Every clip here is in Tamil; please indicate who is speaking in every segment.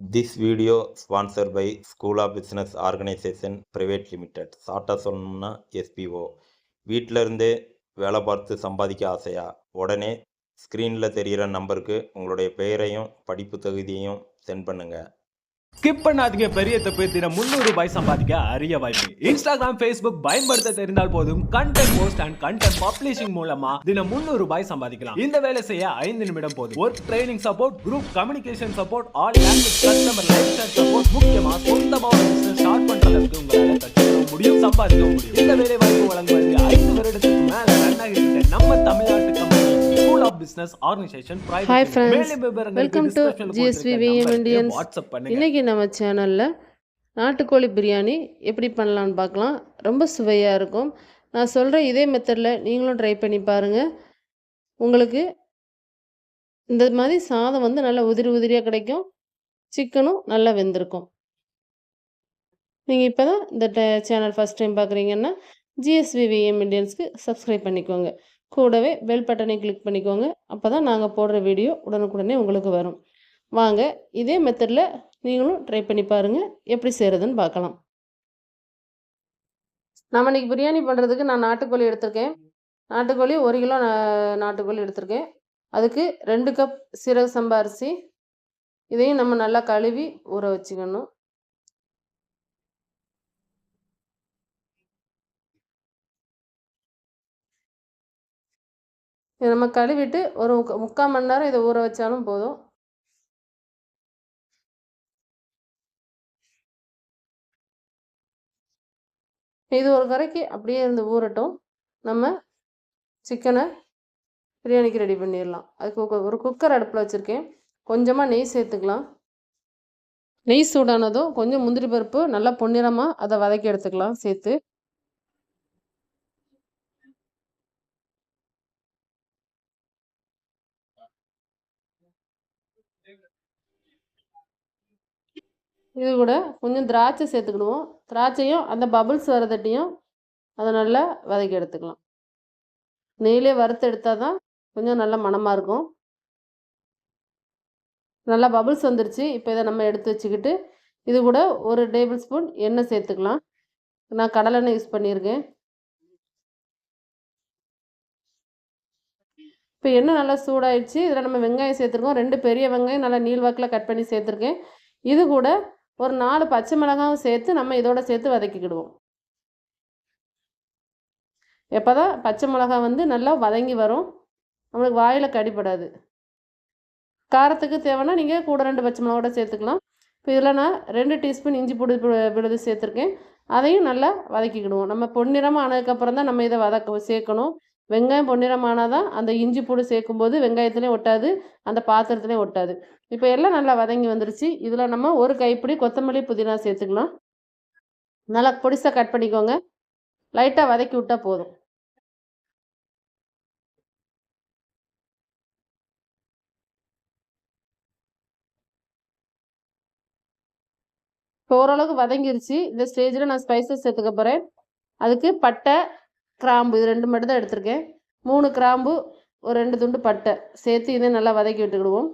Speaker 1: This video sponsor by school of business organisation private limited ஷார்ட்டாக சொல்லணும்னா எஸ்பிஓ வீட்டில் இருந்தே வேலை பார்த்து சம்பாதிக்க ஆசையா? உடனே ஸ்க்ரீனில் தெரிகிற நம்பருக்கு உங்களுடைய பெயரையும் படிப்பு தகுதியையும் சென்ட் பண்ணுங்கள்
Speaker 2: ஸ்கிப் பண்ணாதீங்க பெரிய தப்பு தினம் முந்நூறு ரூபாய் சம்பாதிக்க அரிய வாய்ப்பு. இன்ஸ்டாகிராம் ஃபேஸ்புக் பயன்படுத்த தெரிந்தால் போதும். Content post and content publishing மூலமா தினம் முந்நூறு ரூபாய் சம்பாதிக்கலாம். இந்த வேலை செய்ய ஐந்து நிமிடம் போதும். Work training support group communication support all customer lifestyle support முக்கியமா சொந்தமா ஒரு பிசினஸ் ஸ்டார்ட் பண்றதுக்கு உங்களால கற்றுக்க முடியும் சம்பாதிக்க முடியும். இந்த வேலை வாய்ப்பு வழங்குவது ஐந்து வருடத்துக்கு மேல ரன் ஆகிட்டு நம்ம Tamil business organisation
Speaker 3: Hi friends. Welcome to GSV VM Indians.
Speaker 2: WhatsApp பண்ணுங்க.
Speaker 3: இன்றைக்கி நம்ம சேனலில் நாட்டுக்கோழி பிரியாணி எப்படி பண்ணலான்னு பார்க்கலாம். ரொம்ப சுவையாக இருக்கும். நான் சொல்கிற இதே மெத்தடில் நீங்களும் ட்ரை பண்ணி பாருங்கள் உங்களுக்கு இந்த மாதிரி சாதம் வந்து நல்லா உதிரி உதிரியாக கிடைக்கும். சிக்கனும் நல்லா வெந்திருக்கும். நீங்கள் இப்போ தான் இந்த சேனல் ஃபஸ்ட் டைம் பார்க்குறீங்கன்னா ஜிஎஸ்வி விஎம் இண்டியன்ஸ்க்கு சப்ஸ்கிரைப் பண்ணிக்கோங்க. கூடவே பெல் பட்டனை கிளிக் பண்ணிக்கோங்க. அப்போ தான் நாங்கள் போடுற வீடியோ உடனுக்குடனே உங்களுக்கு வரும். வாங்க இதே மெத்தடில் நீங்களும் ட்ரை பண்ணி பாருங்கள் எப்படி செய்கிறதுன்னு பார்க்கலாம். நம்ம இன்றைக்கி பிரியாணி பண்ணுறதுக்கு நான் நாட்டுக்கோழி எடுத்திருக்கேன். நாட்டுக்கோழி ஒரு கிலோ நாட்டுக்கோழி எடுத்திருக்கேன். அதுக்கு ரெண்டு கப் சீரக சம்பா அரிசி. இதையும் நம்ம நல்லா கழுவி ஊற வச்சுக்கணும். இதை நம்ம கழுவிட்டு ஒரு முக்கால் மணி நேரம் இதை ஊற வச்சாலும் போதும். இது ஒரு கரைக்கு அப்படியே இருந்து ஊறட்டும். நம்ம சிக்கனை பிரியாணிக்கு ரெடி பண்ணிடலாம். அதுக்கு ஒரு குக்கர் அடுப்பில் வச்சுருக்கேன். கொஞ்சமாக நெய் சேர்த்துக்கலாம். நெய் சூடானதும் கொஞ்சம் முந்திரி பருப்பு நல்லா பொன்னிறமாக அதை வதக்கி எடுத்துக்கலாம் சேர்த்து. இது கூட கொஞ்சம் திராட்சை சேர்த்துக்கிடுவோம் திராட்சையும் அந்த பபுள்ஸ் வரதட்டியும் அதை நல்லா வதக்கி எடுத்துக்கலாம். நெய்யிலே வறுத்து எடுத்தால் தான் கொஞ்சம் நல்ல மணமாக இருக்கும். நல்லா பபுள்ஸ் வந்துருச்சு. இப்போ இதை நம்ம எடுத்து வச்சுக்கிட்டு இது கூட ஒரு டேபிள் ஸ்பூன் எண்ணெய் சேர்த்துக்கலாம். நான் கடலெண்ணெய் யூஸ் பண்ணியிருக்கேன். இப்போ எண்ணெய் நல்லா சூடாயிடுச்சு. இதில் நம்ம வெங்காயம் சேர்த்துருக்கோம். ரெண்டு பெரிய வெங்காயம் நல்லா நீள்வாக்கில் கட் பண்ணி சேர்த்துருக்கேன். இது கூட ஒரு நாலு பச்சை மிளகாவும் சேர்த்து நம்ம இதோட சேர்த்து வதக்கிக்கிடுவோம். எப்போ தான் பச்சை மிளகா வந்து நல்லா வதங்கி வரும் நம்மளுக்கு வாயில் கடிப்படாது காரத்துக்கு தேவைன்னா நீங்கள் கூட ரெண்டு பச்சை மிளகோட சேர்த்துக்கலாம். இப்போ இதில் நான் ரெண்டு டீஸ்பூன் இஞ்சி பொடி விழுது சேர்த்துருக்கேன். அதையும் நல்லா வதக்கிக்கிடுவோம். நம்ம பொன்னிறமாக ஆனதுக்கப்புறம் தான் நம்ம இதை வதக்க சேர்க்கணும். வெங்காயம் பொன்னிறமானால் தான் அந்த இஞ்சி பூடு சேர்க்கும்போது வெங்காயத்துலேயும் ஒட்டாது அந்த பாத்திரத்துலேயும் ஒட்டாது. இப்போ எல்லாம் நல்லா வதங்கி வந்துருச்சு. இதில் நம்ம ஒரு கைப்பிடி கொத்தமல்லி புதினா சேர்த்துக்கலாம். நல்லா பொடிசாக கட் பண்ணிக்கோங்க. லைட்டாக வதக்கி விட்டால் போதும். இப்போ ஓரளவுக்கு வதங்கிருச்சு. இந்த ஸ்டேஜில் நான் ஸ்பைசஸ் சேர்த்துக்க போகிறேன் அதுக்கு பட்டை கிராம்பு இது ரெண்டு மட்டும் தான் எடுத்திருக்கேன். மூணு கிராம்பு ஒரு ரெண்டு துண்டு பட்டை. சேர்த்து இதை நல்லா வதக்கி விட்டுக்கிடுவோம்.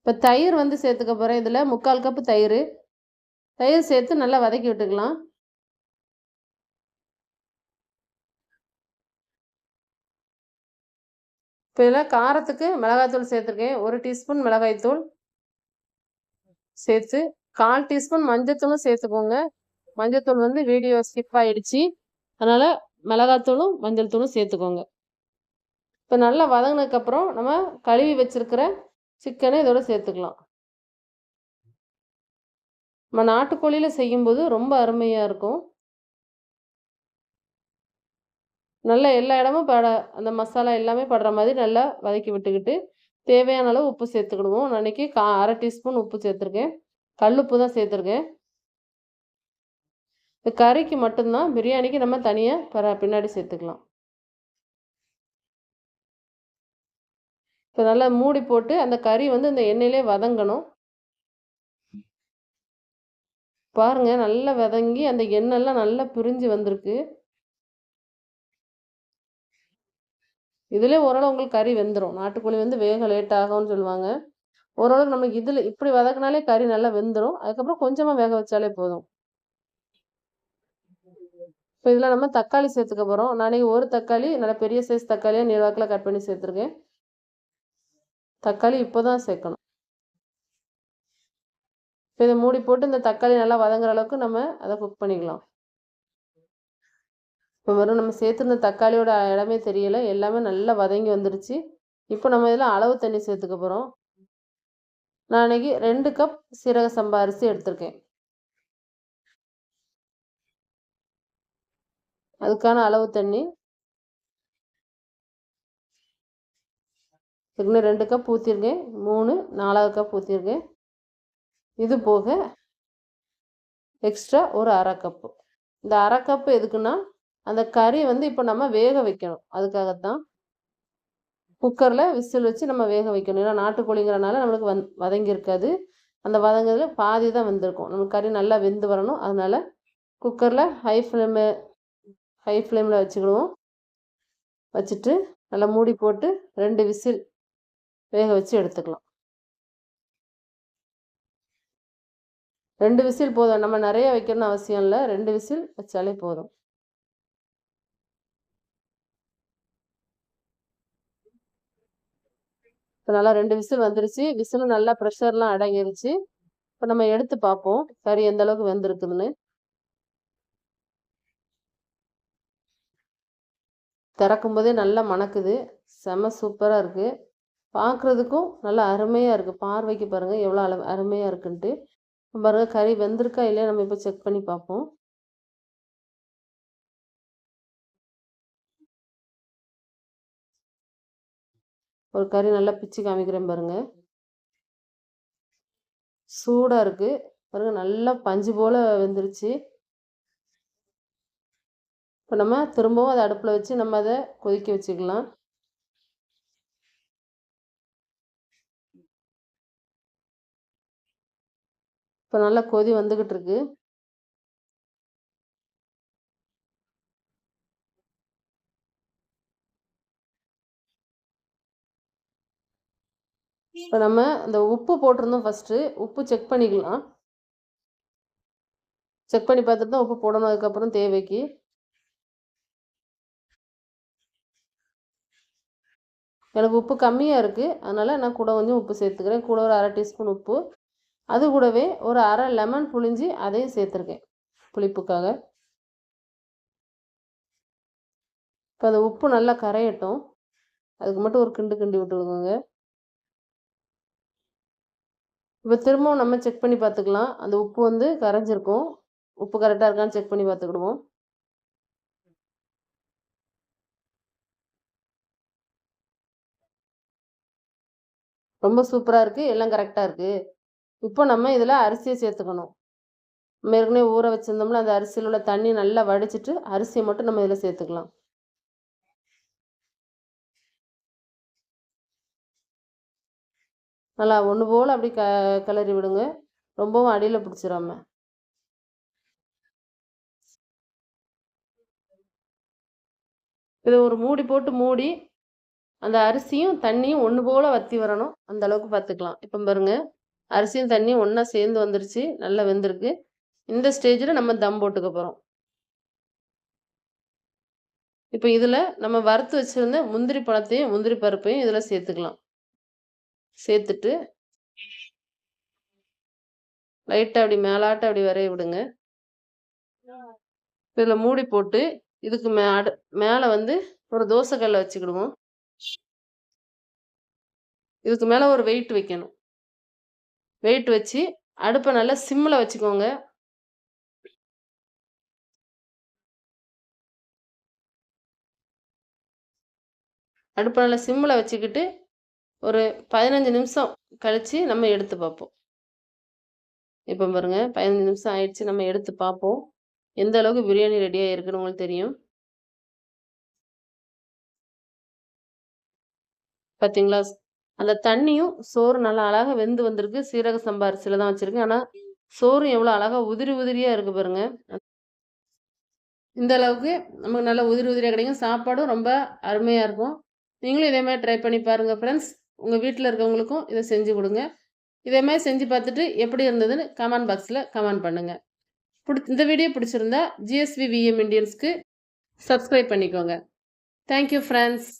Speaker 3: இப்போ தயிர் வந்து சேர்த்துக்க போகிறேன் இதில் முக்கால் கப்பு தயிர். தயிர் சேர்த்து நல்லா வதக்கி விட்டுக்கலாம். இப்போ இதில் காரத்துக்கு மிளகாய்த்தூள் சேர்த்துருக்கேன். ஒரு டீஸ்பூன் மிளகாய்த்தூள் சேர்த்து கால் டீஸ்பூன் மஞ்சத்தூளும் சேர்த்துக்கோங்க. மஞ்சத்தூள் வந்து வீடியோ ஸ்கிப் ஆகிடுச்சி அதனால் மிளகாத்தூளும் மஞ்சள் தூளும் சேர்த்துக்கோங்க. இப்போ நல்லா வதங்கினதுக்கப்புறம் நம்ம கழுவி வச்சுருக்கிற சிக்கனை இதோட சேர்த்துக்கலாம். நம்ம நாட்டுக்கோழியில் செய்யும்போது ரொம்ப அருமையாக இருக்கும். நல்லா எல்லா இடமும் பட அந்த மசாலா எல்லாமே படுற மாதிரி நல்லா வதக்கி விட்டுக்கிட்டு தேவையான அளவு உப்பு சேர்த்துக்கிடுவோம். அன்றைக்கி கா அரை டீஸ்பூன் உப்பு சேர்த்துருக்கேன். கல் தான் சேர்த்துருக்கேன் இந்த கறிக்கு மட்டும்தான் பிரியாணிக்கு நம்ம தனியாக பர பின்னாடி சேர்த்துக்கலாம். இப்போ நல்லா மூடி போட்டு அந்த கறி வந்து இந்த எண்ணெயிலே வதங்கணும். பாருங்க நல்லா வதங்கி அந்த எண்ணெய்லாம் நல்லா பிரிஞ்சு வந்திருக்கு. இதுலேயே ஓரளவு உங்களுக்கு கறி வெந்துடும் நாட்டுக்கோழி வந்து வேக லேட் ஆகும்னு சொல்லுவாங்க. ஓரளவுக்கு நமக்கு இதில் இப்படி வதக்குனாலே கறி நல்லா வெந்துடும் அதுக்கப்புறம் கொஞ்சமாக வேக வச்சாலே போதும். இப்போ இதில் நம்ம தக்காளி சேர்த்துக்க போகிறோம் நான் ஒரு தக்காளி நல்ல பெரிய சைஸ் தக்காளியாக நீர்வாக்கில் கட் பண்ணி சேர்த்துருக்கேன். தக்காளி இப்போ தான் சேர்க்கணும். இப்போ இதை மூடி போட்டு இந்த தக்காளி நல்லா வதங்குற அளவுக்கு நம்ம அதை குக் பண்ணிக்கலாம். இப்போ வெறும் நம்ம சேர்த்துருந்த தக்காளியோட இடமே தெரியலை. எல்லாமே நல்லா வதங்கி வந்துருச்சு. இப்போ நம்ம இதில் அளவு தண்ணி சேர்த்துக்க போகிறோம் நான் அன்றைக்கி ரெண்டு கப் சீரக சம்பா அரிசி எடுத்திருக்கேன். அதுக்கான அளவு தண்ணி. ஏற்கனவே ரெண்டு கப் ஊற்றிருக்கேன் மூணு நாலாவது கப் ஊற்றிருக்கேன் இது போக எக்ஸ்ட்ரா ஒரு அரை கப்பு இந்த அரை கப்பு எதுக்குன்னா அந்த கறி வந்து இப்போ நம்ம வேக வைக்கணும். அதுக்காகத்தான் குக்கரில் விசில் வச்சு நம்ம வேக வைக்கணும். ஏன்னா நாட்டுக்கோழிங்கிறனால நம்மளுக்கு வந் வதங்கியிருக்காது அந்த வதங்குறதுல பாதி தான் வெந்திருக்கும். நம்ம கறி நல்லா வெந்து வரணும். அதனால் குக்கரில் ஹை ஃப்ளேமு ஹை ஃப்ளேமில் வச்சுக்கிடுவோம். வச்சுட்டு நல்லா மூடி போட்டு ரெண்டு விசில் வேக வச்சு எடுத்துக்கலாம். ரெண்டு விசில் போதும். நம்ம நிறைய வைக்கணும்னு அவசியம் இல்லை. ரெண்டு விசில் வச்சாலே போதும். இப்போ நல்லா ரெண்டு விசில் வந்துருச்சு. விசிலும் நல்லா ப்ரெஷர்லாம் அடங்கிருச்சு. இப்போ நம்ம எடுத்து பார்ப்போம். கறி எந்த அளவுக்கு வெந்திருக்குதுன்னு. திறக்கும் போதே நல்லா மணக்குது. செம சூப்பராக இருக்குது பார்க்குறதுக்கும் நல்லா அருமையாக இருக்குது பார்வைக்கு பாருங்கள் எவ்வளோ அளவு அருமையாக இருக்குன்ட்டு. பாருங்கள் கறி வெந்திருக்கா இல்லையா நம்ம இப்போ செக் பண்ணி பார்ப்போம். ஒரு கறி நல்லா பிச்சு காமிக்கிறேன் பாருங்க. சூடாக இருக்குது பாருங்க நல்லா பஞ்சு போல் வெந்துருச்சு. இப்போ நம்ம திரும்பவும் அதை அடுப்பில் வச்சு நம்ம அதை கொதிக்க வச்சுக்கலாம். இப்போ நல்லா கொதி வந்துக்கிட்டு இருக்கு. இப்போ நம்ம இந்த உப்பு போட்டிருந்தோம் ஃபஸ்ட்டு உப்பு செக் பண்ணிக்கலாம். செக் பண்ணி பார்த்துட்டு தான் உப்பு போடணும். அதுக்கப்புறம் தேவைக்கு. எனக்கு உப்பு கம்மியாக இருக்குது அதனால் நான் கூட கொஞ்சம் உப்பு சேர்த்துக்கிறேன். கூட ஒரு அரை டீஸ்பூன் உப்பு. அது கூடவே ஒரு அரை லெமன் புழிஞ்சு அதையும் சேர்த்துருக்கேன். புளிப்புக்காக. இப்போ அந்த உப்பு நல்லா கரையட்டும். அதுக்கு மட்டும் ஒரு கிண்டு கிண்டி விட்டுருக்கோங்க இப்போ திரும்பவும் நம்ம செக் பண்ணி பார்த்துக்கலாம். அந்த உப்பு வந்து கரைஞ்சிருக்கும். உப்பு கரெக்டாக இருக்கான்னு செக் பண்ணி பார்த்துக்கிடுவோம். ரொம்ப சூப்பராக இருக்குது எல்லாம் கரெக்டாக இருக்குது இப்போ நம்ம இதில் அரிசியை சேர்த்துக்கணும். நம்ம ஏற்கனவே ஊற வச்சுருந்தோம்னா அந்த அரிசியில் உள்ள தண்ணி நல்லா வடிச்சிட்டு அரிசியை மட்டும் நம்ம இதில் சேர்த்துக்கலாம். நல்லா ஒன்று போல் அப்படி க கிளறி விடுங்க. ரொம்பவும் அடியில் பிடிச்சிடாம இதை ஒரு மூடி போட்டு மூடி அந்த அரிசியும் தண்ணியும் ஒன்று போல் வற்றி வரணும். அந்த அளவுக்கு பார்த்துக்கலாம் இப்போ பாருங்க அரிசியும் தண்ணியும் ஒன்றா சேர்ந்து வந்துருச்சு. நல்லா வெந்திருக்கு. இந்த ஸ்டேஜில் நம்ம தம் போட்டுக்க போகிறோம் இப்போ இதில் நம்ம வறுத்து வச்சுருந்த முந்திரி பழத்தையும் முந்திரி பருப்பையும் இதில் சேர்த்துக்கலாம். சேர்த்துட்டு லைட்டாக அப்படி மேலாட்ட அப்படி வரைய விடுங்க. இதில் மூடி போட்டு இதுக்கு மே அடு மேலே வந்து ஒரு தோசைக்கல்லை வச்சுக்கிடுவோம். இதுக்கு மேலே ஒரு வெயிட் வைக்கணும். வெயிட் வச்சு அடுப்பை நல்லா சிம்மில் வச்சுக்கோங்க. அடுப்பை நல்லா சிம்மில் வச்சுக்கிட்டு ஒரு பதினஞ்சு நிமிஷம் கழித்து நம்ம எடுத்து பார்ப்போம். இப்போ பாருங்கள் பதினஞ்சு நிமிஷம் ஆயிடுச்சு நம்ம எடுத்து பார்ப்போம். எந்த அளவுக்கு பிரியாணி ரெடியாக இருக்குன்னு உங்களுக்கு தெரியும்? பார்த்தீங்களா அந்த தண்ணியும் சோறு நல்லா அழகாக வெந்து வந்திருக்கு. சீரக சம்பா அரிசியில் தான் வச்சுருக்கேன். ஆனால் சோறும் எவ்வளோ அழகாக உதிரி உதிரியாக இருக்குது பாருங்க. இந்த அளவுக்கு நமக்கு நல்லா உதிரி உதிரியாக கிடைக்கும். சாப்பாடும் ரொம்ப அருமையாக இருக்கும். நீங்களும் இதே மாதிரி ட்ரை பண்ணி பாருங்கள் ஃப்ரெண்ட்ஸ் உங்கள் வீட்டில் இருக்கவங்களுக்கும் இதை செஞ்சு கொடுங்க இதே மாதிரி செஞ்சு பார்த்துட்டு எப்படி இருந்ததுன்னு கமெண்ட் பாக்ஸில் கமெண்ட் பண்ணுங்கள் பிடி இந்த வீடியோ பிடிச்சிருந்தா ஜிஎஸ்வி விஎம் இண்டியன்ஸ்க்கு சப்ஸ்கிரைப் பண்ணிக்கோங்க. Thank you friends